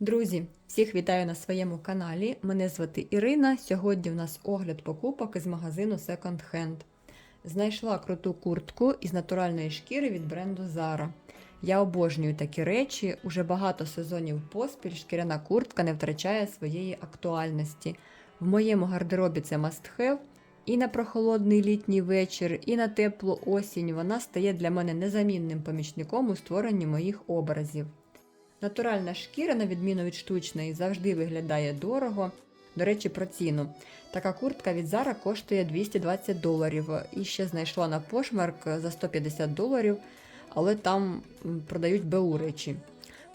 Друзі, всіх вітаю на своєму каналі. Мене звати Ірина. Сьогодні в нас огляд покупок із магазину Second Hand. Знайшла круту куртку із натуральної шкіри від бренду Zara. Я обожнюю такі речі. Уже багато сезонів поспіль шкіряна куртка не втрачає своєї актуальності. В моєму гардеробі це must have. І на прохолодний літній вечір, і на теплу осінь вона стає для мене незамінним помічником у створенні моїх образів. Натуральна шкіра, на відміну від штучної, завжди виглядає дорого. До речі, про ціну. Така куртка від Zara коштує 220 доларів. І ще знайшла на пошмарк за 150 доларів, але там продають БУ речі.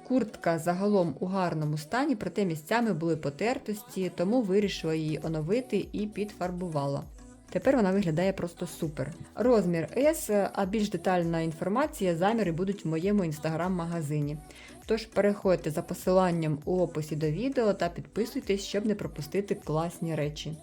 Куртка загалом у гарному стані, проте місцями були потертості, тому вирішила її оновити і підфарбувала. Тепер вона виглядає просто супер. Розмір S, а більш детальна інформація, заміри будуть в моєму інстаграм-магазині. Тож переходьте за посиланням у описі до відео та підписуйтесь, щоб не пропустити класні речі.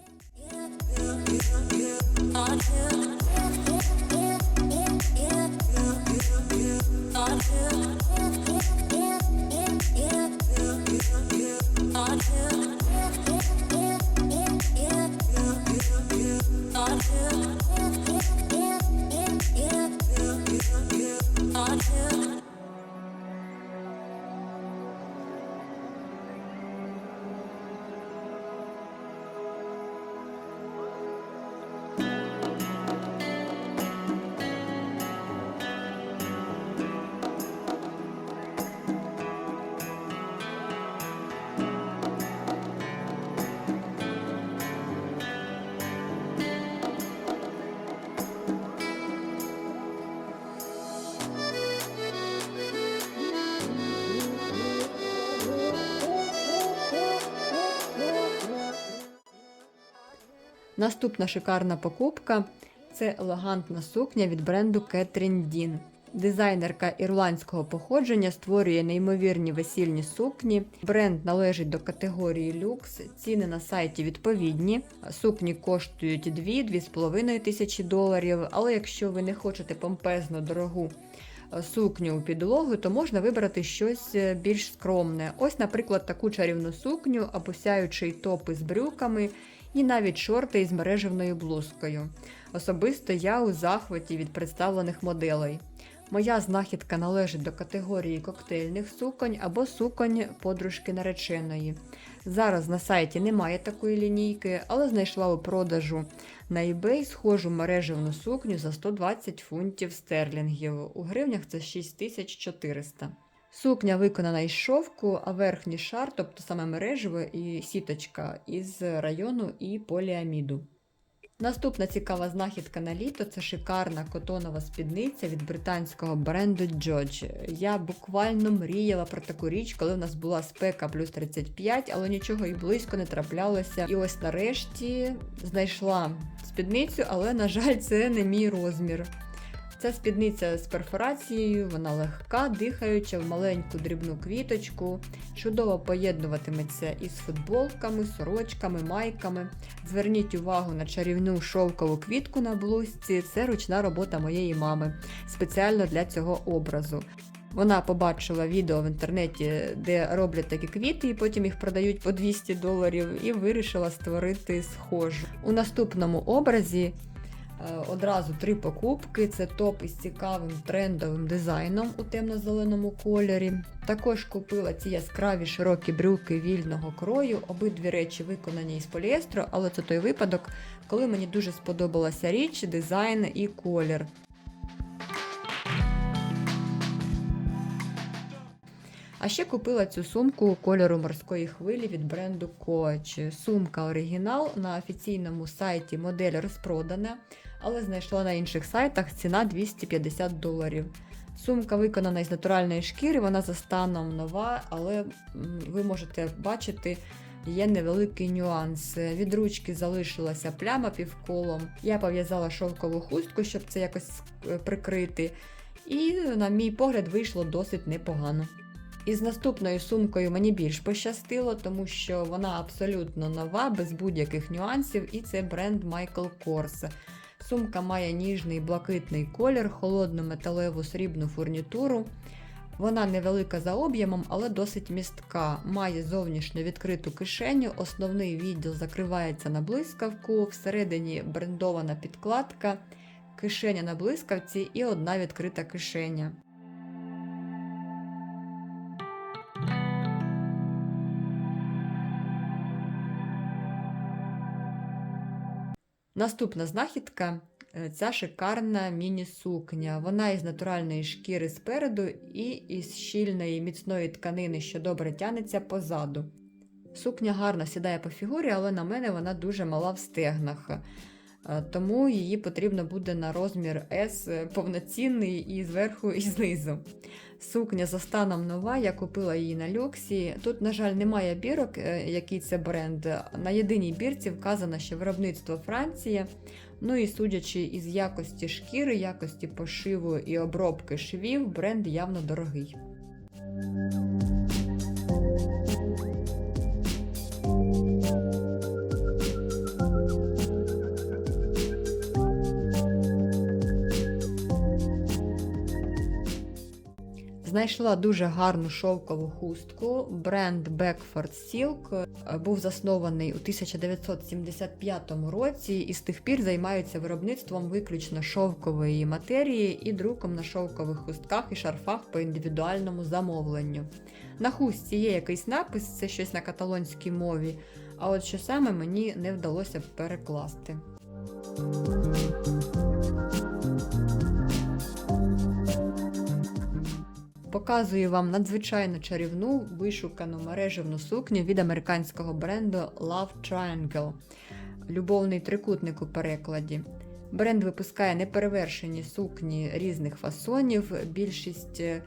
Наступна шикарна покупка це елегантна сукня від бренду Кетрін Дін. Дизайнерка ірландського походження створює неймовірні весільні сукні. Бренд належить до категорії люкс. Ціни на сайті відповідні. Сукні коштують 2-2,5 тисячі доларів. Але якщо ви не хочете помпезно дорогу е, сукню у підлогу, то можна вибрати щось е, більш скромне. Ось, наприклад, таку чарівну сукню або сяючий топ із брюками і навіть шорти із мережевною блузкою. Особисто я у захваті від представлених моделей. Моя знахідка належить до категорії коктейльних суконь або суконь подружки нареченої. Зараз на сайті немає такої лінійки, але знайшла у продажу на eBay схожу мережевну сукню за 120 фунтів стерлінгів. У гривнях це 6400. Сукня виконана із шовку, а верхній шар, тобто саме мережево і сіточка із району і поліаміду. Наступна цікава знахідка на літо це шикарна котонова спідниця від британського бренду Jodge. Я буквально мріяла про таку річ, коли в нас була спека плюс 35, але нічого і близько не траплялося. І ось нарешті знайшла спідницю, але, на жаль, це не мій розмір. Ця спідниця з перфорацією, вона легка, дихаюча в маленьку дрібну квіточку, чудово поєднуватиметься із футболками, сорочками, майками. Зверніть увагу на чарівну шовкову квітку на блузці. Це ручна робота моєї мами, спеціально для цього образу. Вона побачила відео в інтернеті, де роблять такі квіти, і потім їх продають по 200 доларів, і вирішила створити схожу. У наступному образі Одразу три покупки: це топ із цікавим трендовим дизайном у темно-зеленому кольорі. Також купила ці яскраві широкі брюки вільного крою. Обидві речі виконані із поліестру, але це той випадок, коли мені дуже сподобалася річ, дизайн і колір. А ще купила цю сумку кольору морської хвилі від бренду Coach. Сумка оригінал на офіційному сайті модель розпродана, але знайшла на інших сайтах ціна 250 доларів. Сумка виконана із натуральної шкіри, вона за станом нова, але ви можете бачити. Є невеликий нюанс. Від ручки залишилася пляма півколом. Я пов'язала шовкову хустку, щоб це якось е, прикрити. І, на мій погляд, вийшло досить непогано. Із наступною сумкою мені більш пощастило, тому що вона абсолютно нова, без будь-яких нюансів, і це бренд Michael Kors. Сумка має ніжний блакитний колір, холодну металеву срібну фурнітуру. Вона невелика за об'ємом, але досить містка. Має зовнішню відкриту кишеню, основний відділ закривається на блискавку, всередині брендована підкладка, кишеня на блискавці і одна відкрита кишеня. Наступна знахідка е, ця шикарна міні-сукня. Вона із натуральної шкіри спереду і із щільної міцної тканини, що добре тянеться позаду. Сукня гарно сідає по фігурі, але на мене вона дуже мала в стегнах. Е, Тому її потрібно буде на розмір S е, повноцінний і зверху, і знизу. Сукня за станом нова, я купила її на люксі. Тут, на жаль, немає бірок, е, який це бренд. На єдиній бірці вказано, що виробництво Франція. Ну і судячи із якості шкіри, якості пошиву і обробки швів, бренд явно дорогий. Знайшла дуже гарну шовкову хустку. Бренд Beckford Silk е, був заснований у 1975 році і з тих пір займаються виробництвом виключно шовкової матерії і друком на шовкових хустках і шарфах по індивідуальному замовленню. На хустці є якийсь напис, це щось на каталонській мові, а от що саме мені не вдалося перекласти. Показую вам надзвичайно чарівну вишукану мережевну сукню від американського бренду Love Triangle. Любовний трикутник у перекладі. Бренд випускає неперевершені сукні різних фасонів. Більшість е,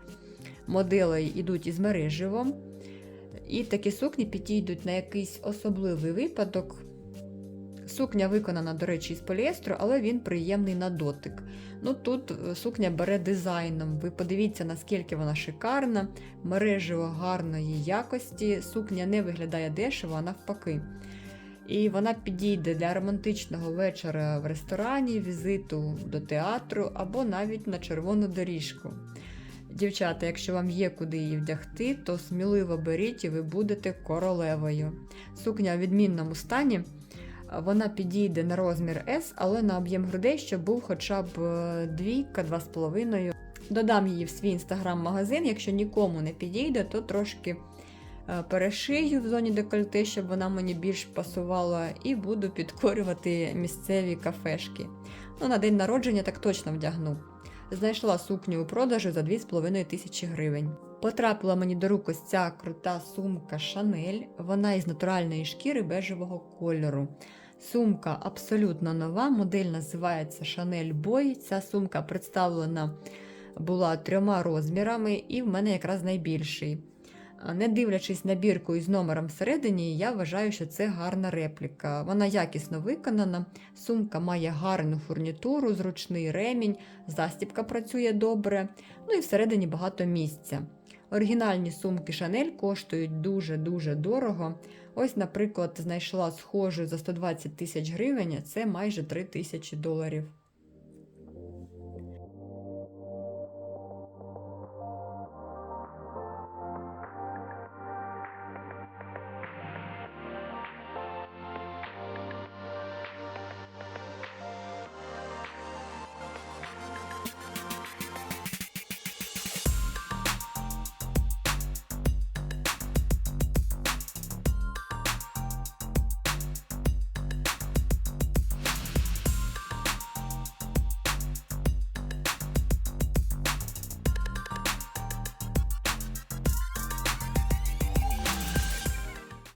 моделей йдуть із мереживом. І такі сукні підійдуть на якийсь особливий випадок. Сукня виконана, до речі, із поліестру, але він приємний на дотик. Ну Тут е, сукня бере дизайном. Ви подивіться, наскільки вона шикарна, мережево гарної якості. Сукня не виглядає дешево, а навпаки. І вона підійде для романтичного вечора в ресторані, візиту до театру або навіть на червону доріжку. Дівчата, якщо вам є куди її вдягти, то сміливо беріть і ви будете королевою. Сукня у відмінному стані. Вона підійде на розмір S, але на об'єм грудей, щоб був хоча б е, двійка, два з половиною. Додам її в свій інстаграм-магазин. Якщо нікому не підійде, то трошки е, перешию в зоні декольте, щоб вона мені більш пасувала, і буду підкорювати місцеві кафешки. Ну, На день народження так точно вдягну. Знайшла сукню у продажу за 2,5 тисячі гривень. Потрапила мені до рук ось ця крута сумка Шанель. Вона із натуральної шкіри бежевого кольору. Сумка абсолютно нова, модель називається Chanel Boy. Ця сумка представлена була трьома розмірами, і в мене якраз найбільший. Не дивлячись на бірку із номером всередині, я вважаю, що це гарна репліка. Вона якісно виконана, сумка має гарну фурнітуру, зручний ремінь, застібка працює добре, ну і всередині багато місця. Оригінальні сумки Шанель коштують дуже-дуже дорого. Ось, наприклад, знайшла схожу за 120 тисяч гривень, це майже 3 тисячі доларів.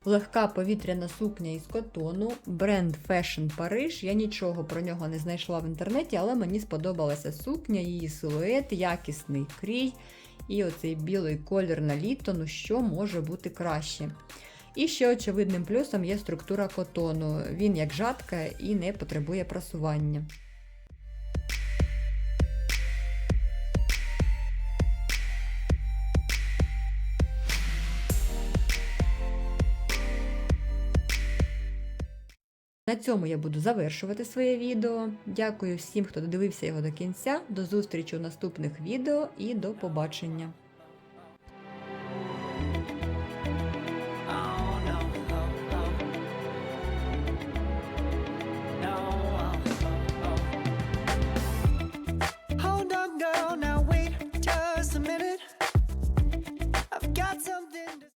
Легка повітряна сукня із котону, бренд Fashion Paris. Я нічого про нього не знайшла в інтернеті, але мені сподобалася сукня, її силует, якісний крій і оцей білий колір на літо, ну що може бути краще. І ще очевидним плюсом є структура котону. Він як жатка і не потребує прасування. На цьому я буду завершувати своє відео. Дякую всім, хто додивився його до кінця. До зустрічі у наступних відео і до побачення!